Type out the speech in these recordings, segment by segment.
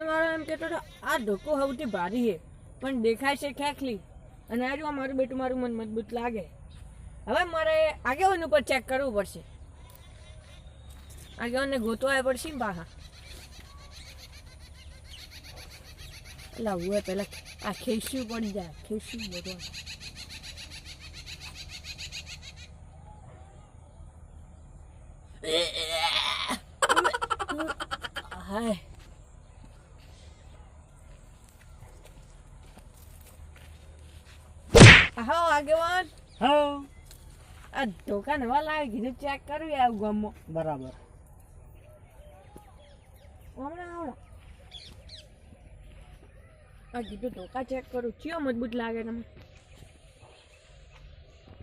મારો એમ કહેતો હતો આ ધોકો સૌથી ભારી છે પણ દેખાય છે ખેખલી અને આ મારું બેટું મારું મન મજબૂત લાગે હવે મારે આગેવાન ઉપર ચેક કરવું પડશે આગેવાનને ગોતવા પડશે ને બાહા એટલે હું પેલા આ ખેસ્યું પડી જાય ખેસ્યું બધું હાય આગેવાન? હા. આ ધોકા નવા લાવી કીધું ચેક કરવી આવું ગામમાં. બરાબર. હમણાં હમણાં. આ કીધું ધોકા ચેક કરું. ચિયો મજબૂત લાગે તમે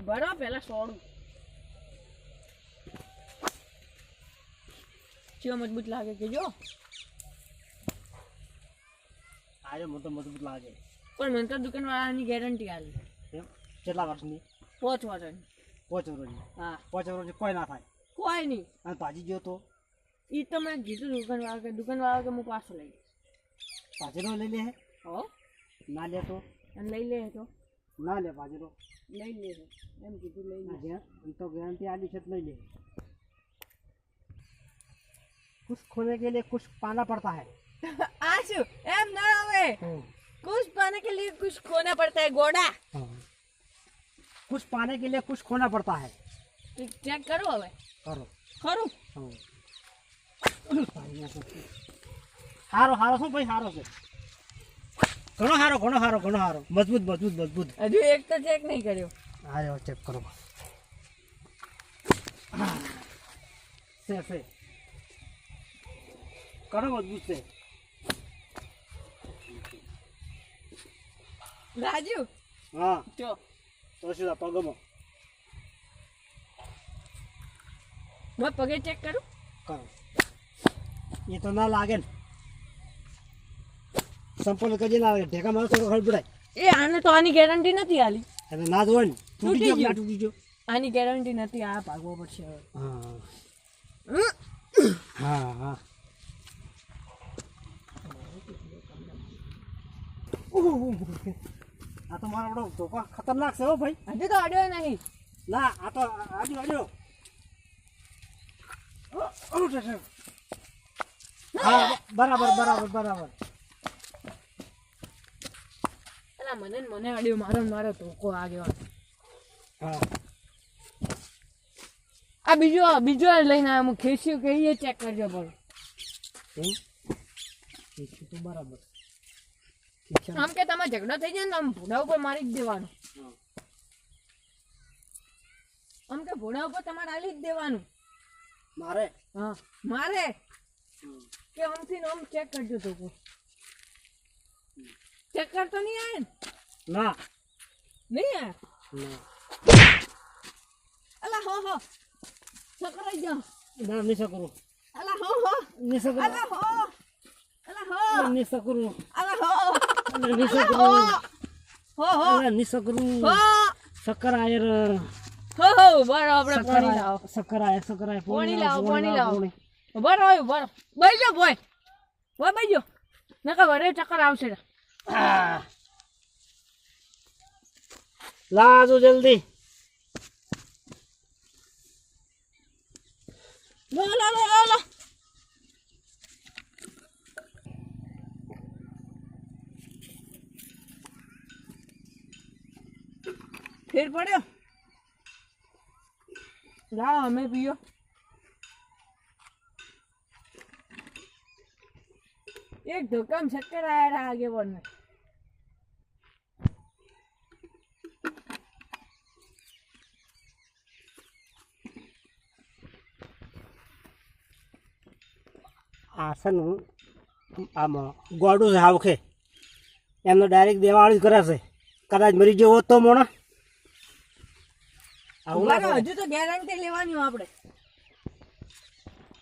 ભરો પેલા સોડું. ચિયો મજબૂત લાગે કે જો? આજે મોટો મજબૂત લાગે. પણ મને તો દુકાનવાળાની ગેરંટી આલી. કેટલા વર્ષની પાંચ વર્ષની પાંચ વર્ષની હા પાંચ વર્ષની કોઈ ના થાય કોઈ નહીં અને ભાજી ગયો તો એ તો મેં કીધું દુકાનવાળા કે દુકાનવાળા કે હું પાછો લઈ જઈશ. ભાજીનો લઈ લે હે હો ના લે તો અને લઈ લે તો ના લે ભાજીનો લઈ લે એમ કીધું લઈ લે ના એમ તો ગારંટી આલી છે તો લઈ લે कुछ खोने के लिए कुछ पाना पड़ता है આ શું એમ ના આવે कुछ पाने के लिए कुछ खोना पड़ता है गोड़ा हाँ। कुछ पाने के लिए कुछ खोना पड़ता है ચેક કરો હવે करो ખરું હારો હારો શું ભાઈ હારો છે ઘણો હારો ઘણો હારો ઘણો હારો મજબૂત મજબૂત મજબૂત હજુ એક તો ચેક નહીં કર્યો હારે ચેક કરો છે છે ઘણો મજબૂત છે રાજુ હા જો શું પગમાં. મેં પગે ચેક કરું? કરો. એ તો ના લાગે ને. સંપૂર્ણ કરી ના લાગે ઢેકા મારો થોડો ખડબડાય એ આને તો આની ગેરંટી નથી આલી. એટલે ના જોવાય ને. તૂટી ગયો તૂટી ગયો? આની ગેરંટી નથી. આ ભાગવો પડશે હવે. હા. હા હા. ઉહ, આ તો મારો આપણો ધોકો. ખતરનાક છે હો ભાઈ. હજી તો અડ્યો નહીં. ના આ તો આજુ અડ્યો. હા બરાબર બરાબર બરાબર. એલા મને ને મને અડ્યો. મારો ને મારો ધોકો આગેવાન હા. આ બીજો બીજો લઈને આવ્યો ખેસ્યું કે એ ચેક કરજો પણ તો બરાબર. આમ કે તમે ઝઘડો થઈ જાય ને આમ ભૂડા ઉપર મારી જ દેવાનું. આમ કે ભૂડા ઉપર તમારે આલી જ દેવાનું. મારે? હા મારે? કે આમથી આમ ચેક કરજો તો ચેક કરતો નહીં આવે ને? ના. નહીં આવે? અલા હો હો. સકરાઈ જાઓ. ના નહીં સકરું અલા હો હો. નહીં સકરું અલા હો. અલા હો. નહીં સકરું અલા હો. ચક્કર આવશે. લાજો જલ્દી. લો લો લો લો. ફેર પડ્યો? લાવો અમે પીઓ. એક ધોકામ ચક્કર આયા આગે પણ આસન આમાં ગોડું છે. હાવખે એમનો ડાયરેક્ટ દેવાળી જ કરે છે. કદાચ મરી જવો તો મોણા. આવું ના મારો કરે. હજુ તો ગેરંટી લેવાની આપણે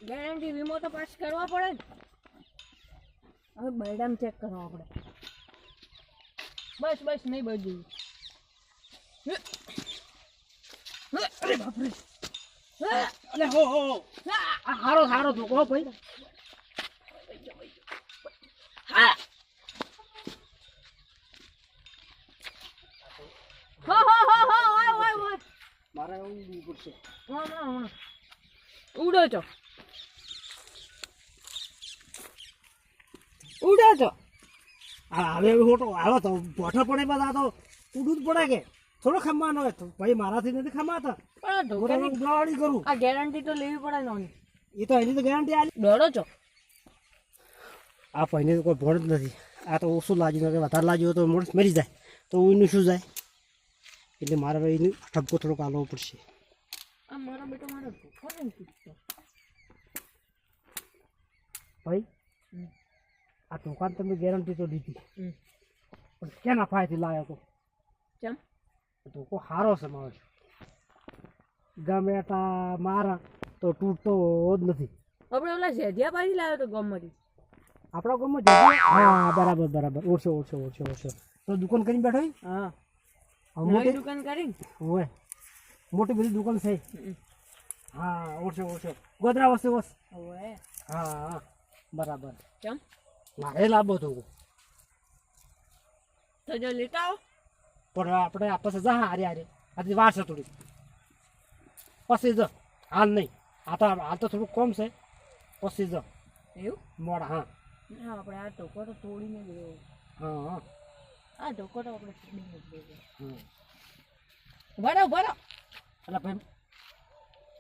ગેરંટી વીમો તો પાસ કરવા પડે ને. હવે બરડામ ચેક કરો આપણે બસ બસ નહીં બજ્યું અરે બાપરે. અલે હો હો હારો હારો ધોકો હો. એવું હમણાં હમણાં ઉડો છો. ઉડો છો. હા હવે ખોટો આવે તો પોઠા પડે બધા તો ઉડું જ પડે કે? થોડો ખમવાનો હોય તો. ભાઈ મારાથી નથી ખમાતા. તો કરું. આ ગેરંટી તો લેવી પડે નોની. એ તો એની તો ગેરંટી આલી. દોડો છો. આ પહેલી તો કોઈ ભણ જ નથી. આ તો ઓછું લાગ્યું ને વધારે લાગ્યું તો માણસ મરી જાય. તો એનું શું જાય? એટલે મારે એનું ઠપકો થોડોક આલવો પડશે. બેટો મારો ભાઈ આ દુકાન તમે ગેરંટી તો દીધી. હમ. પણ ક્યાં નફાયથી લાવ્યો તો? કેમ? ધોકો સારો છે મારો. ગમે તા મારા તો તૂટતો જ નથી. આપણે ઓલા ઝેધિયા ભાઈ લાવ્યો તો ગમમાંથી આપણા ગામમાં હા બરાબર બરાબર. ઓછો ઓછો ઓછો ઓછો. તો દુકાન કરીને બેઠો હા. મોટી દુકાન કરી હોય મોટી બધી દુકાન છે. હા ઓછો ઓછો. ગોદરા વસ ઓવે. હા બરાબર. કેમ મારે લાભો તો તો જો લેતા આવો. પણ આપણે આપસ જા હારે હારે. આજે વાર છે થોડી પછી જ. હાલ નહીં. આ તો હાલ તો થોડુંક કમ છે. પછી જ. એવું? મોડા હા. હા આપણે આ ટોકો તો તોડીને ગયો હા હા. આ ધોકો તો આપણે તોડીને જ લેવો હા ભરો ભરો એટલે ભાઈ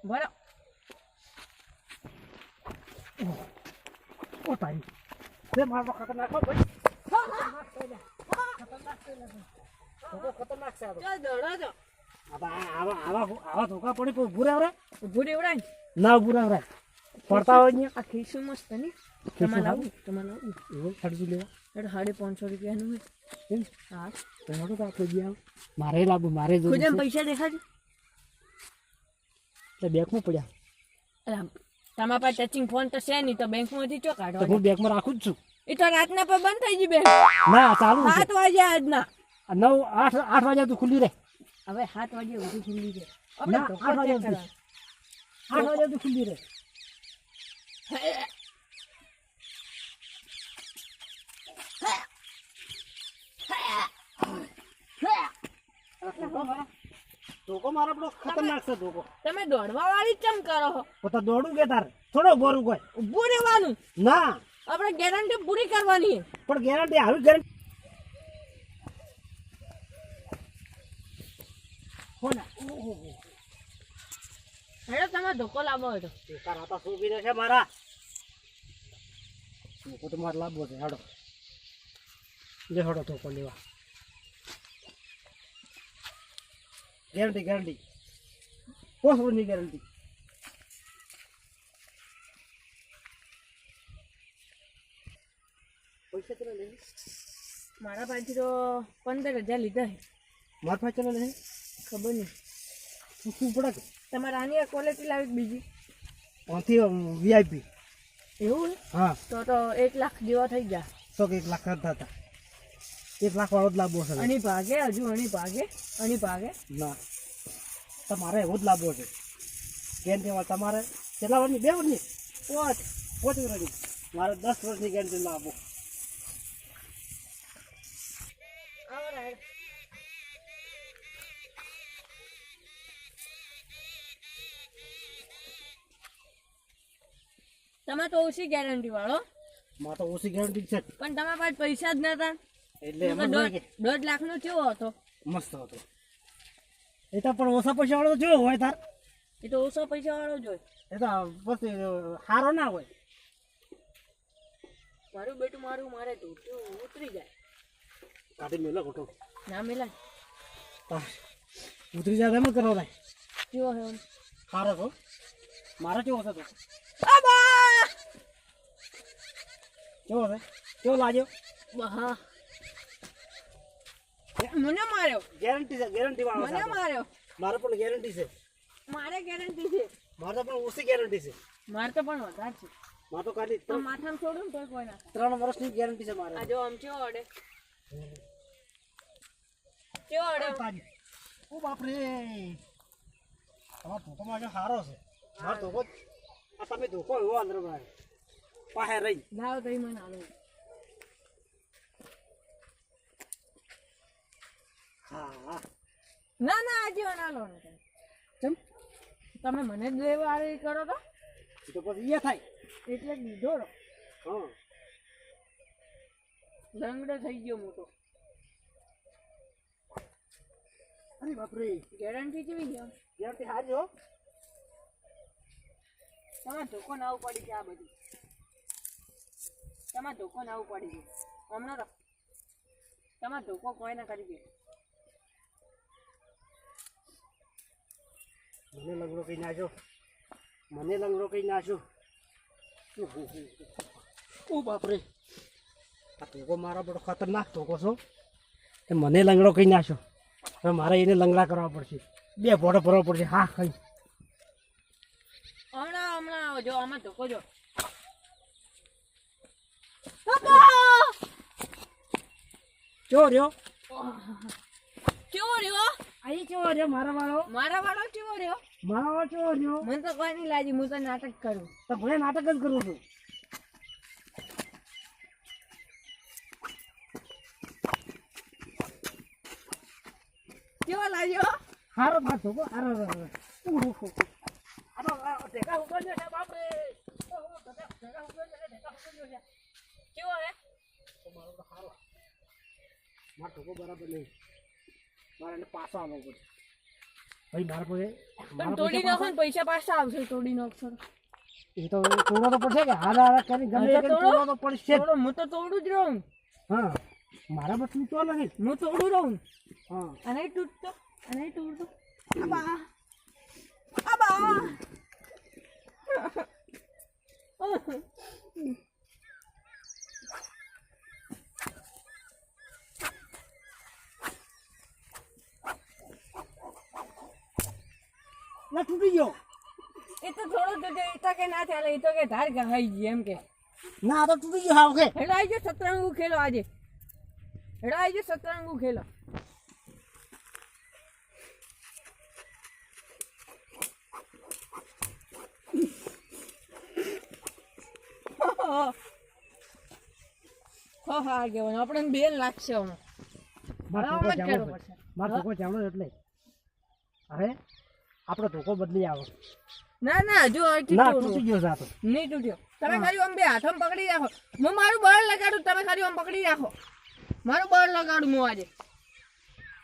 ભરો ઓ તારી તે મારો ખતરનાક હો ભાઈ ખતરનાક છે લે. ખતરનાક છે લે ભાઈ. ધોકો ખતરનાક છે આ તો. ચાલ દોડો છો આ તો આ- આવા આવા આવા ધોકા પડી કોઈ ભૂરે આવરે ઊભું રેવડાય ને ના ભૂરે આવરે પડતા હોય ને આ ખીસું મસ્ત નહીં ખીસું તમારે સારું? લાવું તમારે લાવું એવું ખરીદી લેવા એટલે સાડી પાંચસો રૂપિયાનું હોય એમ? તો આપણે ગયા મારે લાગુ મારે છે. પૈસા દેખાડજો એટલે બેગમાં પડ્યા. અલા, તમારા પાસે ટચિંગ ફોન તો છે નહીં તો બેંકમાંથી ચો કાઢો હું બેગમાં રાખું જ છું. એ તો રાતના પર બંધ થઈ ગઈ બેંક ના ચાલુ સાત વાગે આજના. નવ આઠ આઠ વાગ્યા તો ખુલ્લી રહે. હવે સાત વાગે ઊભી ખુલ્લી ધોકો આઠ વાગ્યા આઠ વાગ્યા તો ખુલ્લી રહે. ધોકો મારો પેલો ખતરનાક છે ધોકો. તમે દોડવા વાળી ચમ કરો છો પોતા દોડું કે તારે? થોડો ગોરું કોઈ. ઊભું રહેવાનું? ના. આપણે ગેરંટી પૂરી કરવાની. પણ ગેરંટી આવી ગેરંટી કોના હેડો તમે ધોકો લાવો તારા હતા છે મારા? ધોકો તો મારે લાવવો છે હેડો. લે હેડો ધોકો લેવા. ગેરંટી ગેરંટી પોસ વર્ષની ગેરંટી પૈસા ચલા લે મારા પાસેથી તો પંદર હજાર લીધા છે. મારા પાસે લે ખબર નહીં. શું પડે તમારે આની ક્વોલિટી લાવી બીજી? ત્યાંથી વીઆઈપી એવું? હા? તો તો એક લાખ જેવા થઈ ગયા. તો એક લાખ કરતા હતા. એક લાખ વાળો જ લાભો છે. અણી ભાગે હજુ અણી ભાગે અણી ભાગે. ના. તમારે એવો જ લાભો છે. ગેરંટી વાળ તમારે કેટલા વર્ષની? બે વર્ષની? પાંચ પાંચ વર્ષની. મારે દસ વર્ષની ગેરંટી લાભો. તમે તો ઓછી ગેરંટી વાળો. મારે તો ઓછી ગેરંટી છે. પણ તમારા પાસે પૈસા જ નતા. એટલે દોઢ લાખ નો કેવો હતો. મસ્ત હતો. એ તો પણ ઓછા પૈસા વાળો જોયો હોય તાર. એ તો ઓછા પૈસા વાળો જ એ તો પછી સારો ના હોય. મારું બેટું મારું મારે તો. ઉતરી જાય. કાઢી મેલો ખોટો ના મિલાય ઉતરી જાય એમ કરો ભાઈ કેવો હે સારો તો. મારે કેવો છે કેવો છે? કેવો લાગ્યો? હા મને માર્યો. ગેરંટી છે ગેરંટી વાળો મને માર્યો. મારે પણ ગેરંટી છે. મારે ગેરંટી છે. મારે પણ ઓછી ગેરંટી છે. મારે તો પણ વધારે છે. મારે તો ખાલી તો ત્રણ માથામાં છોડું તો કોઈ ના ત્રણ વર્ષની ગેરંટી છે મારે. આ જો આમ ચો અડે. કેવો અડે. ઓ બાપ બાપરે. તમારો ધોકો મારો સારો છે. મારો ધોકો આ તમે ધોકો એવો અંદર ભાઈ પાહે રહી. લાવ તઈ મને આલો હા હા ના ના આજે ના લો ચમ તમે મને જ દેવાળી કરો તો. તો પછી એ થાય. એટલે દીધો રો હા. લંગડો થઈ ગયો મોટો. અરે બાપરે. ગેરંટી કેવી ગયો ગેરંટી હા. જો તમારે ધોકો ના પડી છે આ બધું. તમારે ધોકો ના પડી છે. હમણાં તમારે ધોકો કોઈ ના કરી દે. મને લંગડો કહી નાખ્યો? મને લંગડો કહી નાખ્યો ઓ બાપરે. આ ધોકો મારા બડો ખતરનાક ધોકો છો એ મને લંગડો કહી નાખ્યો? હવે મારે એને લંગડા કરવા પડશે. બે ભોડો ભરવા પડશે. હા ખાઈ હમણાં હમણાં જો આમાં ધોકો જો. ચો રહ્યો. કેવો રહ્યો? અહીં રહ્યો? મારા વાળો? મારા વાળો કેવો રહ્યો? મારા વાળો ચો રહ્યો? મને તો કોઈ નહીં લાગી હું તો નાટક કરું. તો ભલે નાટક જ કરું છું. કેવો લાગ્યો? હારો ધોકો હારો હારો ઉહુ. આ તો આ ઢેકા ઉપર છે બાપરે. ઓહો, ઢેકા ઢેકા ઉપર છે ઢેકા ઉપર છે. કેવો હે? મારો બરાબર નહીં. મારે એને પાછો આવવો પડશે. ભાઈ મારા પાસે તોડી નાખો ને પૈસા પાછા આવશે તોડી નાખશો તો. એ તો તોડવો તો પડશે કે હારા હારા કરી ગમે તો. તોડવો તો પડશે હું તો તોડું જ રહું. હા મારા પર તૂટતો નથી હું તોડું રહું. હા. અને તૂટતો અને તૂટતો આબા. આબા. ના તૂટી ગયો. એ તો થોડો તૂટે એ તો કે ના ચાલે એ તો કે ધાર ગહાઈ ગઈ એમ કે. ના તો તૂટી ગયો હા ઓકે. હેડો આવી ગયો સતરંગુ ખેલો આજે. હેડો આવી ગયો સતરંગુ ખેલો. હો હા કેવાનું આપણે બેન લાગશે હમણાં. મારો એટલે. હવે આપણો ધોકો બદલી આવો. ના ના જો ના તૂટી ગયો સાતો નહીં તૂટ્યો. તમે ખાલી આમ બે હાથમાં પકડી રાખો. હું મારું બળ લગાડું તમે ખાલી આમ પકડી રાખો. મારું બળ લગાડું હું આજે.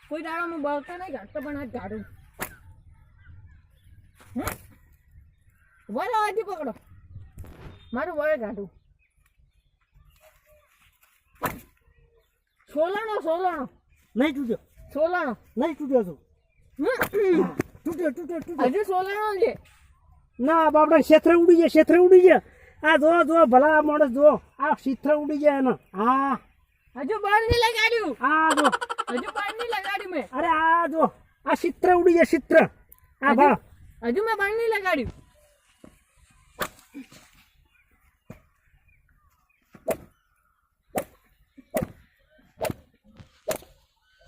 કોઈ દાડો હું બળતા નહીં ગાડતો પણ આજ ગાડું? બોલો હજી પકડો. મારું બળ ગાડું. સોલાણો સોલાણો. નહીં તૂટ્યો. સોલાણો. નહીં તૂટ્યો છું હમ? તૂટ્યો તૂટ્યો તૂટ્યો હજુ સોલાણો છે. ના બાપડા ક્ષેત્ર ઉડી ગયા ક્ષેત્ર ઉડી ગયા. આ જો જો ભલા માણસ જો આ ક્ષેત્ર ઉડી ગયા એનો. હા હજુ બળ નહીં લગાડ્યું. હા જો. હજુ બળ નહીં લગાડ્યું મેં. અરે આ જો. આ ચિત્ર ઉડી ગયા ચિત્ર આ ભા. હજુ મેં બળ નહીં લગાડ્યું.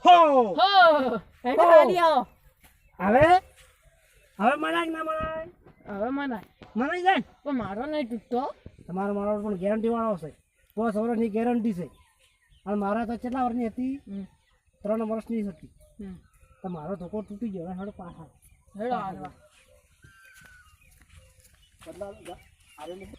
હો. હો હાલી આવો. હવે? હવે મનાય ના મનાય? હવે મનાય. મનાઈ જાય? પણ મારો નહીં તૂટતો. તમારો મારો પણ ગેરંટી વાળો છે. પાંચ વર્ષની ગેરંટી છે. અને મારા તો કેટલા વર્ષની હતી? ત્રણ વર્ષની હતી. તો મારો ધોકો તૂટી ગયો. હેડો પાછા. હેડો હાલવા. બદલા આરે